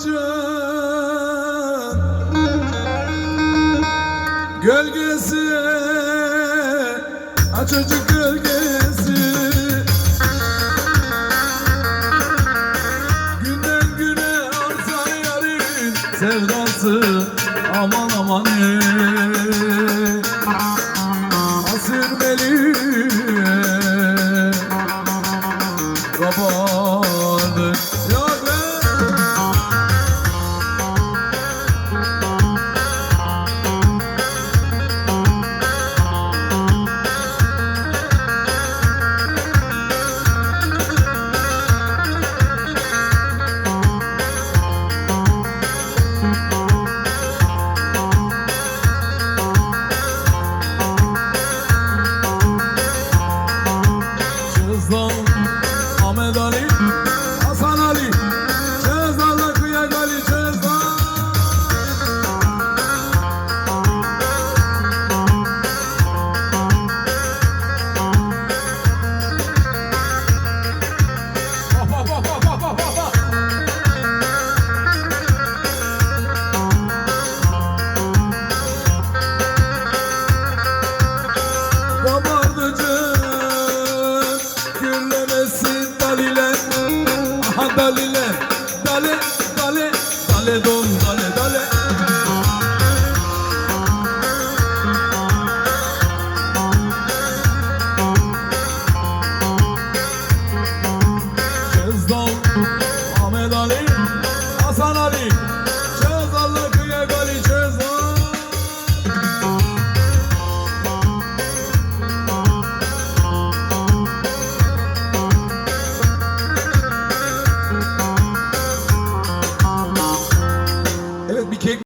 ağacın Gölgesi Açıcı gölgesi. Günden güne artan yarın Sevdası aman aman Asır beli Kapandı Ahmet Ali ha dalile dale dale dale don dale dale Kezdal Ahmet Ali.